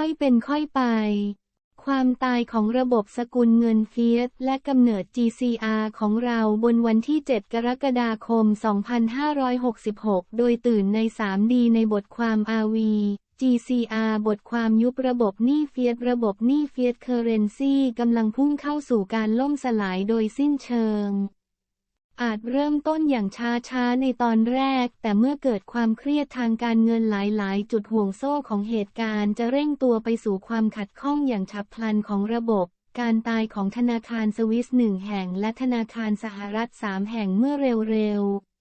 ค่อยเป็นค่อยไป ความตายของระบบสกุลเงินเฟียสและกำเนิด GCR ของเราบนวันที่ 7 กรกฎาคม 2566 โดยตื่นใน 3D ในบทความ RV GCR บทความยุบระบบหนี้เฟียสระบบหนี้เฟียสเคอร์เรนซีกำลังพุ่งเข้าสู่การล่มสลายโดยสิ้นเชิง อาจเริ่มต้นอย่างช้าๆ ในตอนแรก แต่เมื่อเกิดความเครียดทางการเงินหลายๆ จุดห่วงโซ่ของเหตุการณ์จะเร่งตัวไปสู่ความขัดข้องอย่างฉับพลันของระบบ การตายของธนาคารสวิสหนึ่งแห่งและธนาคารสหรัฐสามแห่งเมื่อเร็วๆ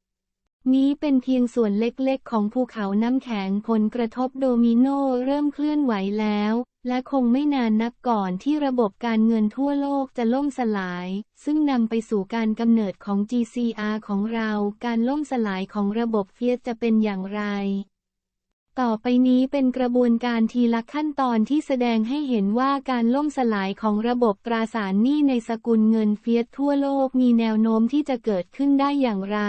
นี้เป็นเพียงส่วนเล็กๆ ของภูเขาน้ำแข็งผลกระทบโดมิโนเริ่มเคลื่อนไหวแล้ว และคงไม่นานนักก่อนที่ระบบการเงินทั่วโลกจะล่มสลาย ซึ่งนำไปสู่การกำเนิดของ GCR ของเรา การล่มสลายของระบบเฟียสจะเป็นอย่างไร ต่อไปนี้เป็นกระบวนการทีละขั้นตอนที่แสดงให้เห็นว่าการล่มสลายของระบบตราสารหนี้ในสกุลเงินเฟียสทั่วโลกมีแนวโน้มที่จะเกิดขึ้นได้อย่างไร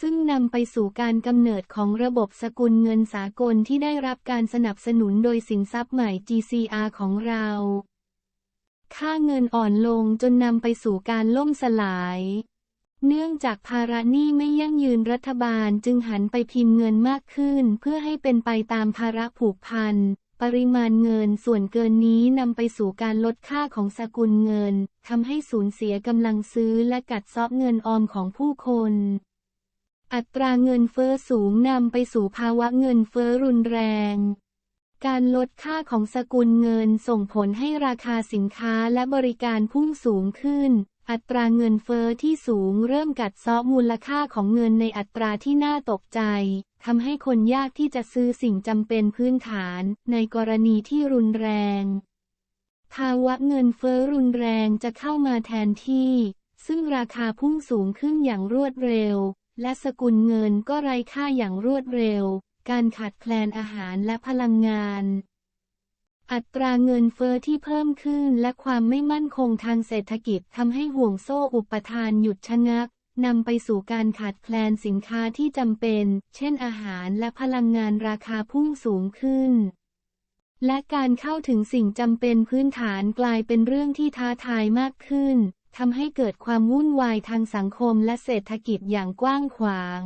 ซึ่งนำไปสู่การกำเนิดของระบบสกุลเงินสากลที่ได้รับการสนับสนุนโดยสินทรัพย์ใหม่ GCR ของเรา ค่าเงินอ่อนลงจนนำไปสู่การล่มสลาย เนื่องจากภาระหนี้ไม่ยั่งยืนรัฐบาลจึงหันไปพิมพ์เงินมากขึ้น เพื่อให้เป็นไปตามภาระผูกพันปริมาณเงินส่วนเกินนี้นำไปสู่การลดค่าของสกุลเงินทำให้สูญเสียกำลังซื้อและกัดซาะเงินออมของผู้คน อัตราเงินเฟ้อสูงนำไปสู่ภาวะเงินเฟ้อรุนแรง การลดค่าของสกุลเงินส่งผลให้ราคาสินค้าและบริการพุ่งสูงขึ้น อัตราเงินเฟ้อที่สูงเริ่มกัดเซาะมูลค่าของเงินในอัตราที่น่าตกใจทำให้คนยากที่จะซื้อสิ่งจำเป็นพื้นฐานในกรณีที่รุนแรง ภาวะเงินเฟ้อรุนแรงจะเข้ามาแทนที่ ซึ่งราคาพุ่งสูงขึ้นอย่างรวดเร็ว และสกุลเงินก็ไร้ค่าอย่างรวดเร็ว การขาดแคลนอาหารและพลังงาน อัตราเงินเฟอ้อที่เพิ่มขึ้นและความไม่มั่นคงทางเศรษฐกิจทำให้ห่วงโซ่อุปทานหยุดชะงักนำไปสู่การขาดแคลนสินค้าที่จำเป็น เช่นอาหารและพลังงานราคาพุ่งสูงขึ้น และการเข้าถึงสิ่งจำเป็นพื้นฐานกลายเป็นเรื่องที่ท้าทายมากขึ้น ทำให้เกิดความวุ่นวายทางสังคมและเศรษฐกิจอย่างกว้างขวาง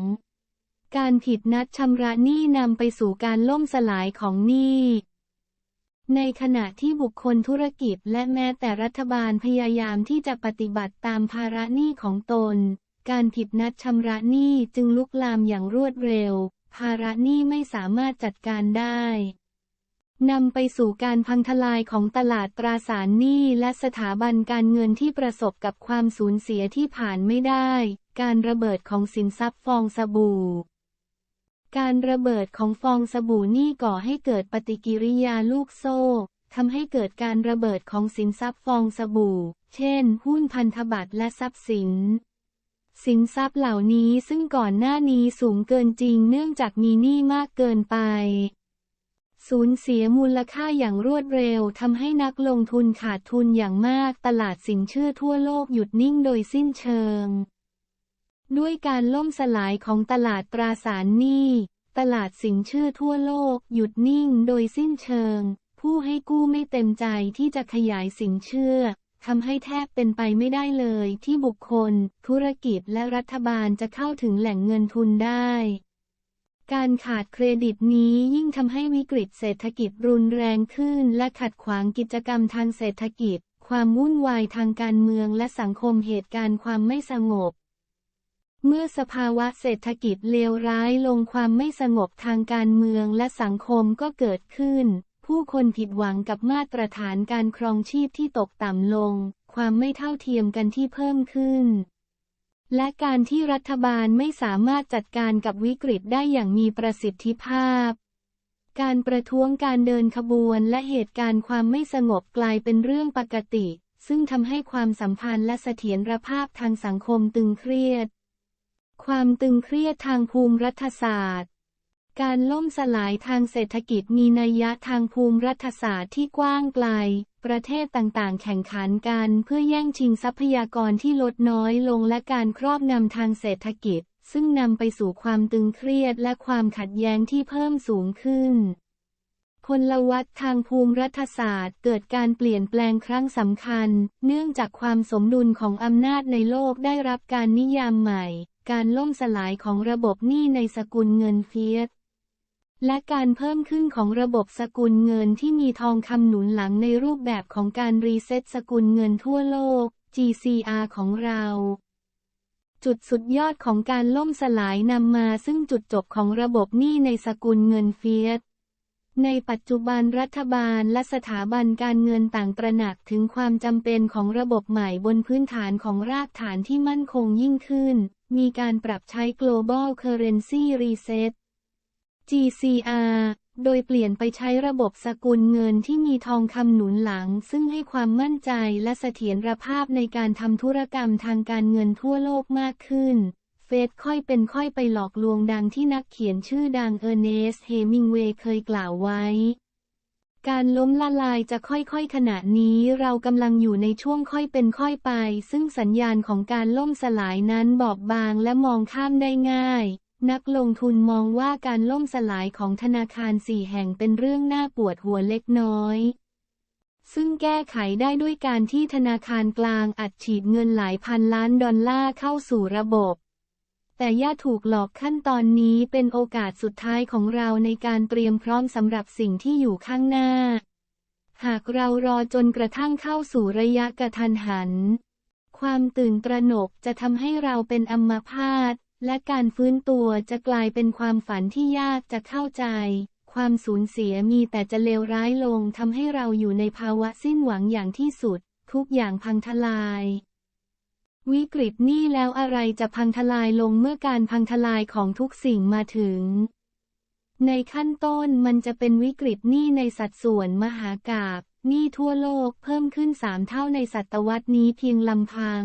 การผิดนัดชำระหนี้นำไปสู่การล่มสลายของหนี้ในขณะที่บุคคลธุรกิจและแม้แต่รัฐบาลพยายามที่จะปฏิบัติตามภาระหนี้ของตน การผิดนัดชำระหนี้จึงลุกลามอย่างรวดเร็ว ภาระหนี้ไม่สามารถจัดการได้ นำไปสู่การพังทลายของตลาดตราสารหนี้และสถาบันการเงินที่ประสบกับความสูญเสียที่ผ่านไม่ได้ การระเบิดของสินทรัพย์ฟองสบู่ การระเบิดของฟองสบู่นี่ก่อให้เกิดปฏิกิริยาลูกโซ่ทำให้เกิดการระเบิดของสินทรัพย์ฟองสบู่ เช่น หุ้นพันธบัตรและทรัพย์สิน สินทรัพย์เหล่านี้ซึ่งก่อนหน้านี้สูงเกินจริงเนื่องจากมีหนี้มากเกินไป สูญเสียมูลค่าอย่างรวดเร็วทำให้นักลงทุนขาดทุนอย่างมาก ตลาดสินเชื่อทั่วโลกหยุดนิ่งโดยสิ้นเชิง ด้วยการล่มสลายของตลาดตราสารหนี้ตลาดสินเชื่อทั่วโลก หยุดนิ่งโดยสิ้นเชิง ผู้ให้กู้ไม่เต็มใจที่จะขยายสินเชื่อทำให้แทบเป็นไปไม่ได้เลยที่บุคคล ธุรกิจและรัฐบาลจะเข้าถึงแหล่งเงินทุนได้ การขาดเครดิตนี้ยิ่งทำให้วิกฤตเศรษฐกิจรุนแรงขึ้น และขัดขวางกิจกรรมทางเศรษฐกิจ ความวุ่นวายทางการเมืองและสังคมเหตุการณ์ความไม่สงบ เมื่อสภาวะเศรษฐกิจเลวร้ายลงความไม่สงบทางการเมืองและสังคมก็เกิดขึ้น ผู้คนผิดหวังกับมาตรฐานการครองชีพที่ตกต่ำลง ความไม่เท่าเทียมกันที่เพิ่มขึ้น และการที่รัฐบาลไม่สามารถจัดการกับวิกฤตได้อย่างมีประสิทธิภาพ การประท้วงการเดินขบวนและเหตุการณ์ความไม่สงบกลายเป็นเรื่องปกติ ซึ่งทำให้ความสัมพันธ์และเสถียรภาพทางสังคมตึงเครียด ความตึงเครียดทางภูมิรัฐศาสตร์ การล่มสลายทางเศรษฐกิจมีนัยยะทางภูมิรัฐศาสตร์ที่กว้างไกล ประเทศต่างๆ แข่งขันกันเพื่อแย่งชิงทรัพยากรที่ลดน้อยลงและการครอบงำทางเศรษฐกิจ ซึ่งนำไปสู่ความตึงเครียดและความขัดแย้งที่เพิ่มสูงขึ้นพลวัตทางภูมิรัฐศาสตร์ เกิดการเปลี่ยนแปลงครั้งสำคัญ เนื่องจากความสมดุลของอำนาจในโลกได้รับการนิยามใหม่ การล่มสลายของระบบหนี้ในสกุลเงินเฟียส และการเพิ่มขึ้นของระบบสกุลเงินที่มีทองคำหนุนหลังในรูปแบบของการรีเซ็ตสกุลเงินทั่วโลก GCR ของเรา จุดสุดยอดของการล่มสลายนำมาซึ่งจุดจบของระบบหนี้ในสกุลเงินเฟียสในปัจจุบันรัฐบาลและสถาบันการเงินต่างตระหนักถึงความจำเป็นของระบบใหม่บนพื้นฐานของรากฐานที่มั่นคงยิ่งขึ้น มีการปรับใช้ global currency reset GCR โดยเปลี่ยนไปใช้ระบบสกุลเงินที่มีทองคำหนุนหลัง ซึ่งให้ความมั่นใจและเสถียรภาพในการทำธุรกรรมทางการเงินทั่วโลกมากขึ้น เฟดค่อยเป็นค่อยไปหลอกลวงดังที่นักเขียนชื่อดังเออร์เนสต์เฮมิงเวย์เคยกล่าวไว้ การล้มละลายจะค่อยๆ ขณะนี้เรากำลังอยู่ในช่วงค่อยเป็นค่อยไป ซึ่งสัญญาณของการล่มสลายนั้นบอบบางและมองข้ามได้ง่าย นักลงทุนมองว่าการล่มสลายของธนาคารสี่แห่งเป็นเรื่องน่าปวดหัวเล็กน้อย ซึ่งแก้ไขได้ด้วยการที่ธนาคารกลางอัดฉีดเงินหลายพันล้านดอลลาร์เข้าสู่ระบบ แต่ย่าถูกหลอกขั้นตอนนี้เป็นโอกาสสุดท้ายของเราในการเตรียมพร้อมสำหรับสิ่งที่อยู่ข้างหน้า หากเรารอจนกระทั่งเข้าสู่ระยะกระทันหัน ความตื่นตระหนกจะทำให้เราเป็นอัมพาต และการฟื้นตัวจะกลายเป็นความฝันที่ยากจะเข้าใจ ความสูญเสียมีแต่จะเลวร้ายลงทำให้เราอยู่ในภาวะสิ้นหวังอย่างที่สุด ทุกอย่างพังทลาย วิกฤตนี่แล้วอะไรจะพังทลายลงเมื่อการพังทลายของทุกสิ่งมาถึง ในขั้นต้นมันจะเป็นวิกฤตหนี้ในสัดส่วนมหากาบหนี้ทั่วโลกเพิ่มขึ้นสามเท่าในศตวรรษนี้เพียงลำพัง